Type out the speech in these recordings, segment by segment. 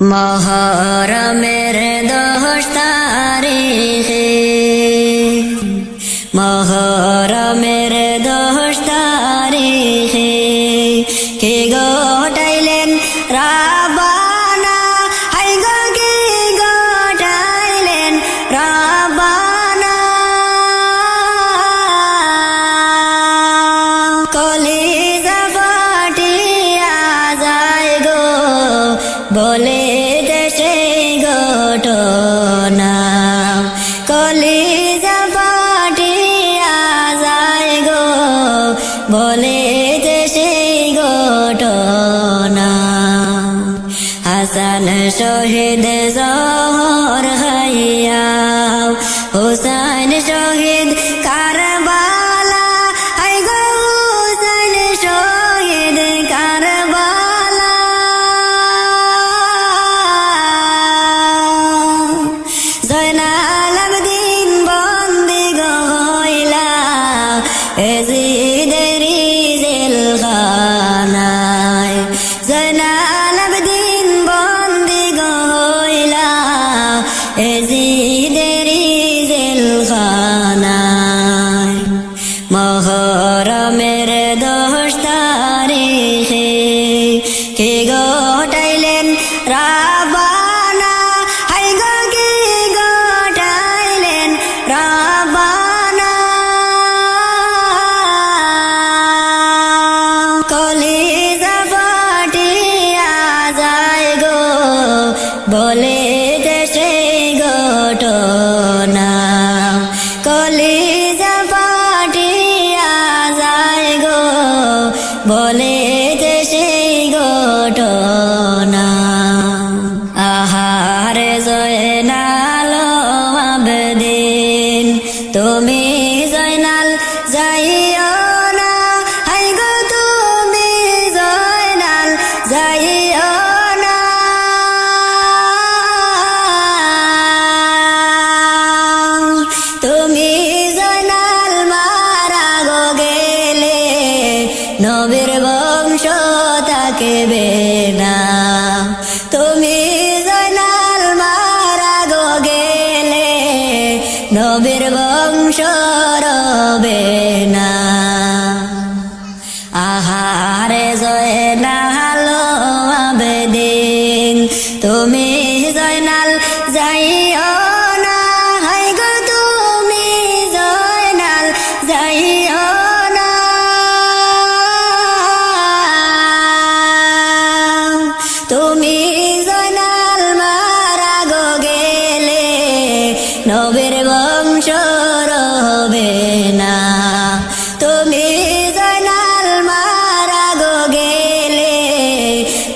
মহরমের দশ তারিখে মহর বলে বলে কেবে না। তুমি জয়নাল মারা গো গেলে নবীর বংশ রবে না। আহারে জয়নাল আবেদিন, তুমি জয়নাল যাইও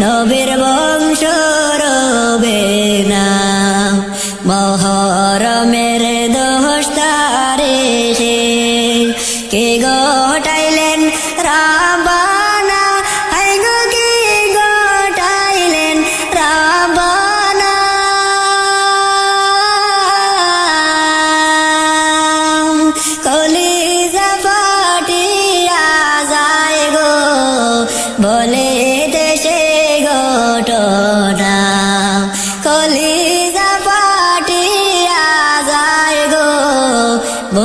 no be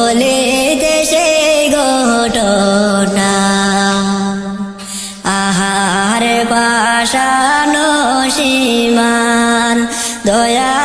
বলে দেশে ঘটনা। আহার পাশানো সীমান দয়া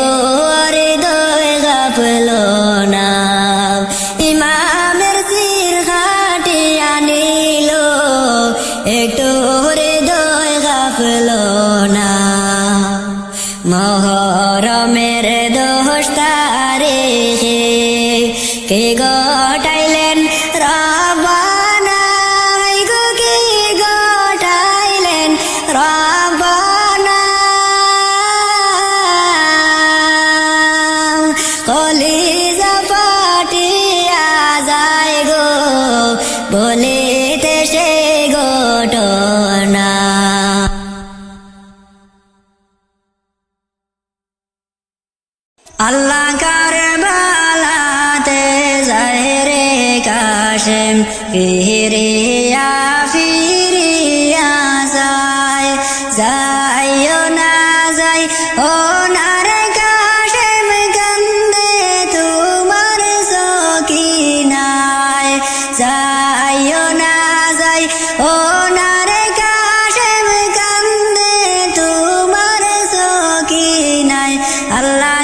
কাশেম ফিরিয়া ফিরিয়া যায় যাইও না যাই ও নার কাশেম গন্ধে তোমার সকিনায়। যাইও না যাই ও নার কাশেম গন্ধে তোমার সকিনায়। আল্লাহ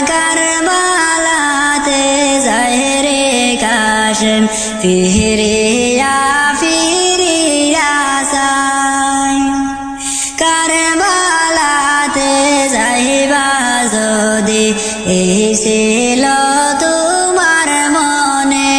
কাশেম ফিরিয়া ফিরিয়া যায় কারবালাতে যাইবা যদি এসেল তোমার মনে